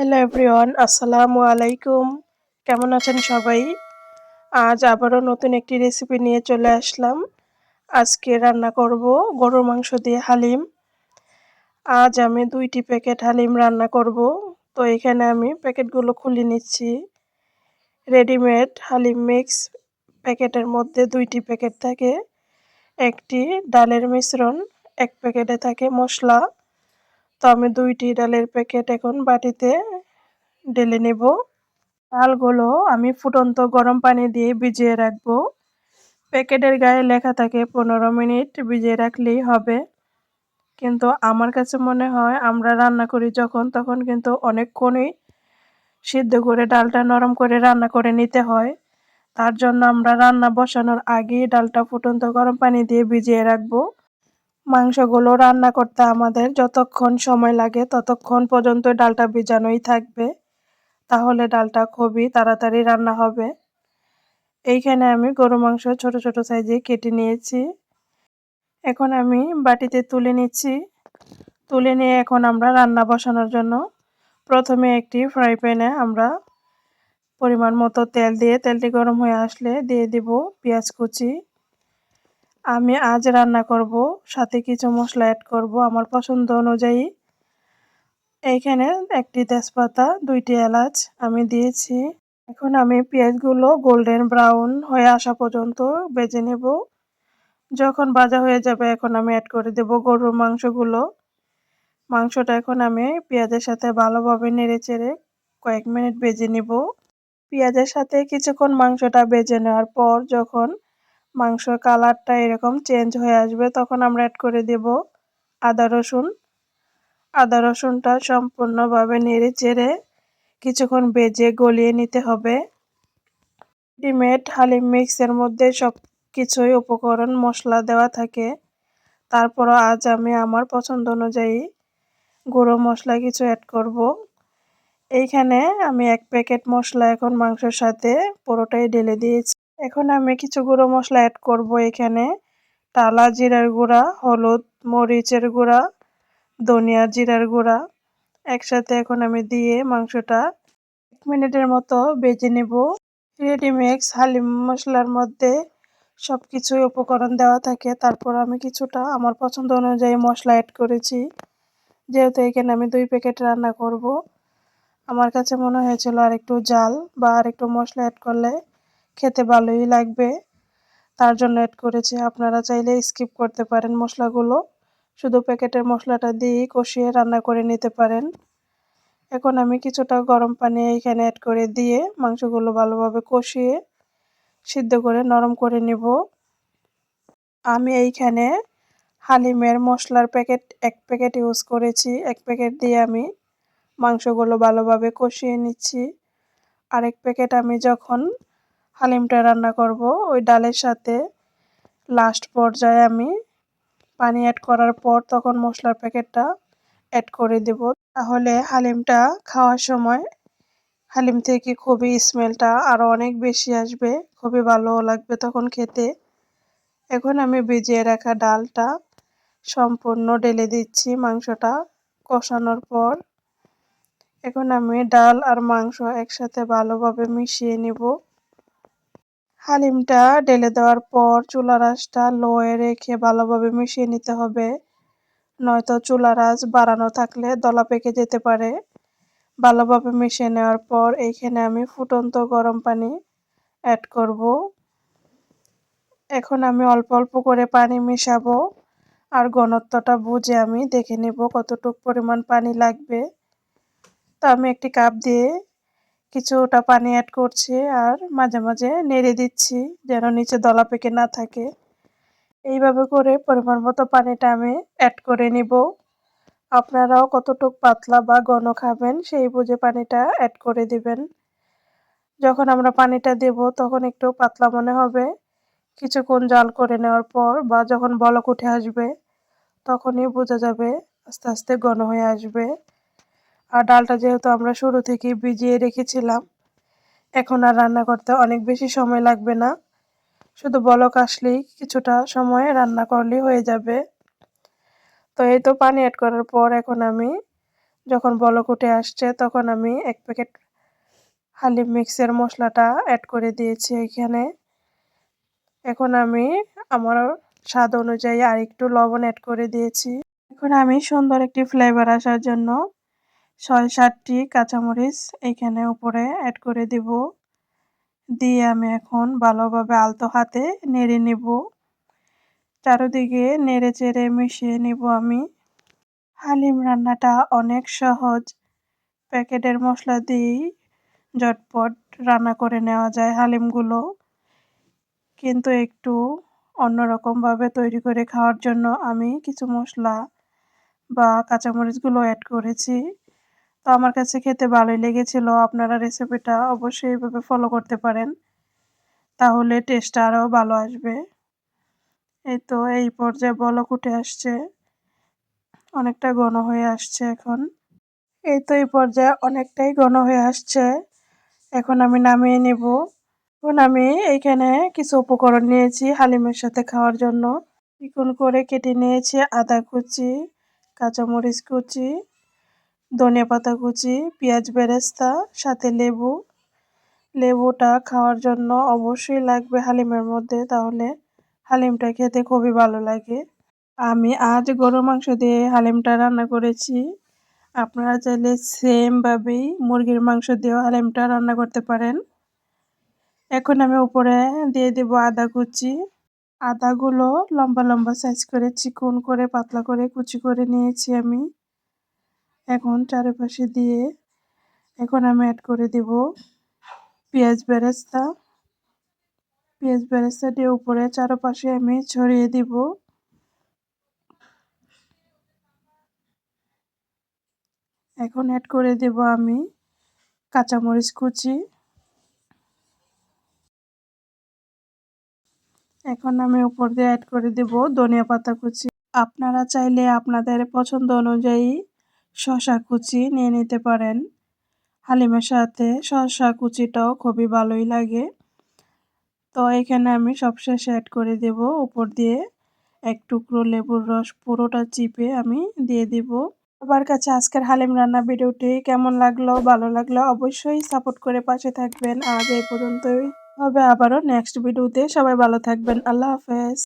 Hello everyone আসসালামু আলাইকুম কেমন আছেন সবাই? আজ আবারও নতুন একটি রেসিপি নিয়ে চলে আসলাম। আজকে রান্না করব গরুর মাংস দিয়ে হালিম। আজ আমি দুইটি প্যাকেট হালিম রান্না করব। তো এখানে আমি প্যাকেটগুলো খুলে নিচ্ছি। রেডিমেড হালিম মিক্স প্যাকেটের মধ্যে দুইটি প্যাকেট থাকে। একটি ডালের মিশ্রণ, এক প্যাকেটে থাকে মশলা। তো আমি দুইটি ডালের প্যাকেট এখন বাটিতে ঢেলে নেব। ডালগুলো আমি ফুটন্ত গরম পানি দিয়ে ভিজিয়ে রাখব। প্যাকেটের গায়ে লেখা থাকে পনেরো মিনিট ভিজিয়ে রাখলেই হবে। কিন্তু আমার কাছে মনে হয় আমরা রান্না করি যখন, তখন কিন্তু অনেকক্ষণই সিদ্ধ করে ডালটা নরম করে রান্না করে নিতে হয়। তার জন্য আমরা রান্না বসানোর আগেই ডালটা ফুটন্ত গরম পানি দিয়ে ভিজিয়ে রাখব। মাংসগুলো রান্না করতে আমাদের যতক্ষণ সময় লাগে ততক্ষণ পর্যন্ত ডালটা ভিজানোই থাকবে। তাহলে ডালটা খুবই তাড়াতাড়ি রান্না হবে। এইখানে আমি গরু মাংস ছোট ছোট সাইজে কেটে নিয়েছি। এখন আমি বাটিতে তুলে নিচ্ছি। তুলে নিয়ে এখন আমরা রান্না বসানোর জন্য প্রথমে একটি ফ্রাই প্যানে আমরা পরিমাণ মতো তেল দিয়ে, তেলটি গরম হয়ে আসলে দিয়ে দিব পেঁয়াজ কুচি। আমি আজ রান্না করব, সাথে কিছু মশলা অ্যাড করব আমার পছন্দ অনুযায়ী। এইখানে একটি তেজপাতা, দুইটি এলাচ আমি দিয়েছি। এখন আমি পেঁয়াজগুলো গোল্ডেন ব্রাউন হয়ে আসা পর্যন্ত বেজে নেব। যখন ভাজা হয়ে যাবে, এখন আমি অ্যাড করে দেব গরুর মাংসগুলো। মাংসটা এখন আমি পেঁয়াজের সাথে ভালোভাবে নেড়ে চেড়ে কয়েক মিনিট বেজে নেব। পেঁয়াজের সাথে কিছুক্ষণ মাংসটা বেজে নেওয়ার পর যখন মাংসর কালারটা এরকম চেঞ্জ হয়ে আসবে, তখন আমরা অ্যাড করে দেব আদা রসুন। আদা রসুনটা সম্পূর্ণভাবে নেড়ে চেড়ে কিছুক্ষণ বেজে গলিয়ে নিতে হবে। রেডিমেড হালিম মিক্সের মধ্যে সব কিছুই উপকরণ, মশলা দেওয়া থাকে। তারপরও আজ আমি আমার পছন্দ অনুযায়ী গুঁড়ো মশলা কিছু অ্যাড করব। এইখানে আমি এক প্যাকেট মশলা এখন মাংসের সাথে পুরোটাই ঢেলে দিয়েছি। এখন আমি কিছু গুঁড়ো মশলা অ্যাড করব এখানে। টালা জিরার গুঁড়া, হলুদ মরিচের গুঁড়া, ধনিয়া জিরার গুঁড়া। একসাথে এখন আমি দিয়ে মাংসটা এক মিনিটের মতো বেজে নেব। রেডিমিক্স হালিম মশলার মধ্যে সব কিছুই উপকরণ দেওয়া থাকে। তারপর আমি কিছুটা আমার পছন্দ অনুযায়ী মশলা অ্যাড করেছি। যেহেতু এখানে আমি দুই প্যাকেট রান্না করব, আমার কাছে মনে হয়েছিল আর একটু জাল বা আর একটু মশলা অ্যাড করলে খেতে ভালোই লাগবে। তার জন্য অ্যাড করেছি, আপনারা চাইলে স্কিপ করতে পারেন মশলাগুলো। শুধু প্যাকেটের মশলাটা দিয়েই কষিয়ে রান্না করে নিতে পারেন। এখন আমি কিছুটা গরম পানি এখানে অ্যাড করে দিয়ে মাংসগুলো ভালোভাবে কষিয়ে সিদ্ধ করে নরম করে নিব। আমি এইখানে হালিমের মশলার প্যাকেট, এক প্যাকেট ইউজ করেছি। এক প্যাকেট দিয়ে আমি মাংসগুলো ভালোভাবে কষিয়ে নিচ্ছি। আরেক প্যাকেট আমি যখন হালিমটা রান্না করব, ওই ডালের সাথে। লাস্ট পর্যায়ে আমি পানি অ্যাড করার পর তখন মশলার প্যাকেটটা অ্যাড করে দেব। তাহলে হালিমটা খাওয়ার সময় হালিম থেকে খুবই স্মেলটা আরও অনেক বেশি আসবে, খুবই ভালো লাগবে তখন খেতে। এখন আমি ভিজিয়ে রাখা ডালটা সম্পূর্ণ ঢেলে দিচ্ছি মাংসটা কষানোর পর। এখন আমি ডাল আর মাংস একসাথে ভালোভাবে মিশিয়ে নিব। হালিমটা ঢেলে দেওয়ার পর চুলার আঁচটা লোয়ে রেখে ভালোভাবে মিশিয়ে নিতে হবে। নয়তো চুলার আঁচ বাড়ানো থাকলে দলা পেকে যেতে পারে। ভালোভাবে মিশিয়ে নেওয়ার পর এইখানে আমি ফুটন্ত গরম পানি অ্যাড করব। এখন আমি অল্প অল্প করে পানি মিশাবো আর ঘনত্বটা বুঝে আমি দেখে নেব কতটুক পরিমাণ পানি লাগবে। তো আমি একটি কাপ দিয়ে কিছুটা পানি অ্যাড করছি আর মাঝে মাঝে নেড়ে দিচ্ছি যেন নিচে দলা পেকে না থাকে। এইভাবে করে পরিমাণ মতো পানিটা আমি অ্যাড করে নিব। আপনারাও কতটুক পাতলা বা ঘন খাবেন সেই বুঝে পানিটা অ্যাড করে দিবেন। যখন আমরা পানিটা দেব তখন একটু পাতলা মনে হবে। কিছুক্ষণ জাল করে নেওয়ার পর বা যখন বলক উঠে আসবে তখনই বোঝা যাবে আস্তে আস্তে ঘন হয়ে আসবে। আর ডালটা যেহেতু আমরা শুরু থেকেই ভিজিয়ে রেখেছিলাম, এখন আর রান্না করতে অনেক বেশি সময় লাগবে না। শুধু বলক আসলেই কিছুটা সময় রান্না করলেই হয়ে যাবে। তো এই তো পানি অ্যাড করার পর এখন আমি যখন বলক উঠে আসছে, তখন আমি এক প্যাকেট হালিম মিক্সের মশলাটা অ্যাড করে দিয়েছি এখানে। এখন আমি আমার স্বাদ অনুযায়ী আর একটু লবণ অ্যাড করে দিয়েছি। এখন আমি সুন্দর একটি ফ্লেভার আসার জন্য ছয় সাতটি কাঁচামরিচ এখানে উপরে অ্যাড করে দিব। দিয়ে আমি এখন ভালোভাবে আলতো হাতে নেড়ে নিব। চারোদিকে নেড়ে চেড়ে মিশিয়ে নিব আমি। হালিম রান্নাটা অনেক সহজ। প্যাকেটের মশলা দিয়েই ঝটপট রান্না করে নেওয়া যায় হালিমগুলো। কিন্তু একটু অন্যরকমভাবে তৈরি করে খাওয়ার জন্য আমি কিছু মশলা বা কাঁচামরিচগুলো অ্যাড করেছি। তো আমার কাছে খেতে ভালোই লেগেছিল। আপনারা রেসিপিটা অবশ্যই এইভাবে ফলো করতে পারেন। তাহলে টেস্টটা আরও ভালো আসবে। এই তো এই পর্যায়ে বলক উঠে আসছে। অনেকটা ঘন হয়ে আসছে এখন। এই তো এই পর্যায়ে অনেকটাই ঘন হয়ে আসছে। এখন আমি নামিয়ে নেব। এখন আমি এইখানে কিছু উপকরণ নিয়েছি হালিমের সাথে খাওয়ার জন্য। চিকন করে কেটে নিয়েছি আদা কুচি, কাঁচামরিচ কুচি ধনিয়া পাতা কুচি, পেঁয়াজ বেরেস্তা, সাথে লেবু। লেবুটা খাওয়ার জন্য অবশ্যই লাগবে হালিমের মধ্যে, তাহলে হালিমটা খেতে খুবই ভালো লাগে। আমি আজ গরু মাংস দিয়ে হালিমটা রান্না করেছি। আপনারা চাইলে সেমভাবেই মুরগির মাংস দিয়েও হালিমটা রান্না করতে পারেন। এখন আমি উপরে দিয়ে দেব আদা কুচি। আদাগুলো লম্বা লম্বা সাইজ করে চিকন করে, পাতলা করে কুচি করে নিয়েছি আমি। এখন চারিপাশে দিয়ে এখন আমি অ্যাড করে দেব পেঁয়াজ বেরেস্তা। পেঁয়াজ বেরেস্তা দিয়ে উপরে চারপাশে আমি ছড়িয়ে দিব। এখন অ্যাড করে দেব আমি কাঁচামরিচ কুচি। এখন আমি উপর দিয়ে অ্যাড করে দেব ধনিয়া পাতা কুচি। আপনারা চাইলে আপনাদের পছন্দ অনুযায়ী শশা কুচি নিয়ে নিতে পারেন। হালিমের সাথে শশা কুচিটাও খুবই ভালোই লাগে। তো এখানে আমি সবশেষে অ্যাড করে দেব। উপর দিয়ে এক টুকরো লেবুর রস পুরোটা চিপে আমি দিয়ে দিব। সবার কাছে আজকের হালিম রান্না ভিডিওটি কেমন লাগল, ভালো লাগল অবশ্যই সাপোর্ট করে পাশে থাকবেন। আজ এই পর্যন্তই। হবে আবারও নেক্সট ভিডিওতে সবাই ভালো থাকবেন। আল্লাহ হাফেজ।